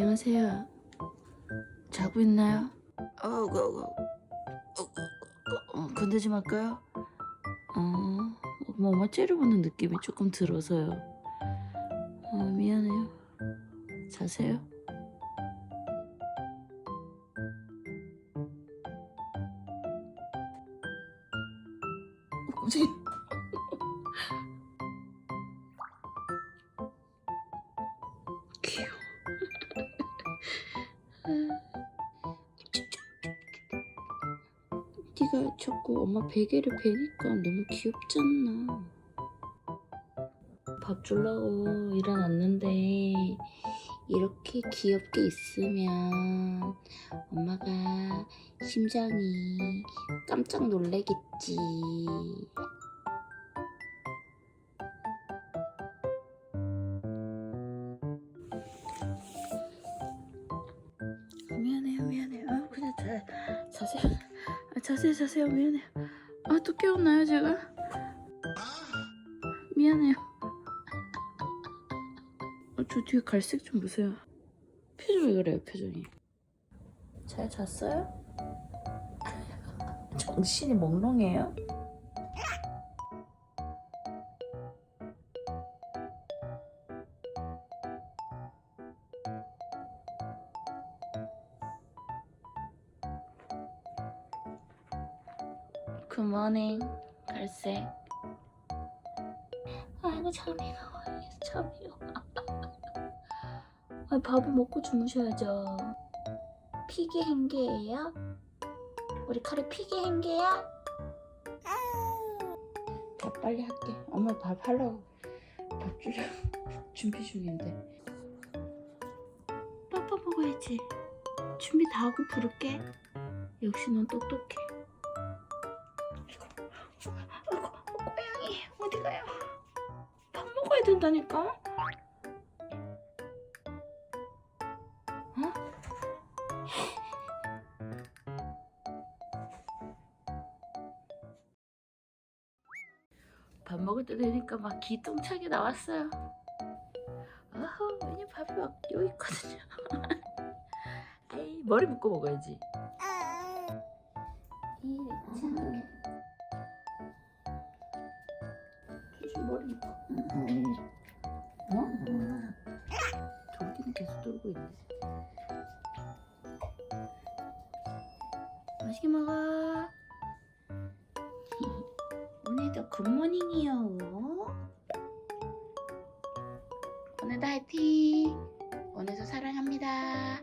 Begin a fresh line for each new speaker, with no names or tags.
안녕하세요. 자고 있나요? 어, 그, 그, 어, 그, 어, 건들지 말까요? 어, 뭐 엄마 째려보는 느낌이 조금 들어서요. 어, 미안해요. 자세요. 어, 깜짝이야. 귀여워. 네가 자꾸 엄마 베개를 베니까 너무 않나? 밥 주려고 일어났는데 이렇게 귀엽게 있으면 엄마가 심장이 깜짝 놀래겠지. 미안해요, 미안해요. 아, 그냥 자, 자세요. 아, 자세히 자세요. 미안해요. 아, 또 깨웠나요, 제가? 미안해요. 어, 저 뒤에 갈색 좀 보세요. 표정이 그래요, 표정이. 잘 잤어요? 정신이 몽롱해요? 굿모닝 갈색. 아이고 잠이가 와. 잠이 와. 아, 밥을 먹고 주무셔야죠. 피기 행개예요? 우리 카레 피기 행개야? 밥 빨리 할게. 엄마 밥 하려고 밥 주려 준비 중인데. 빠빠 먹어야지. 준비 다 하고 부를게. 역시 넌 똑똑해 고양이 어디 가요? 밥 먹어야 된다니까. 어? 밥 먹을 때 되니까 막 기똥차게 나왔어요. 아우, 왜냐 밥이 막 여기 있거든요. 에이, 머리 묶어 먹어야지. 이 참. 머리 묶어. 어? 돌기는 계속 돌고 있네. 맛있게 먹어. 오늘도 굿모닝이요. 오늘도 화이팅. 오늘도 사랑합니다.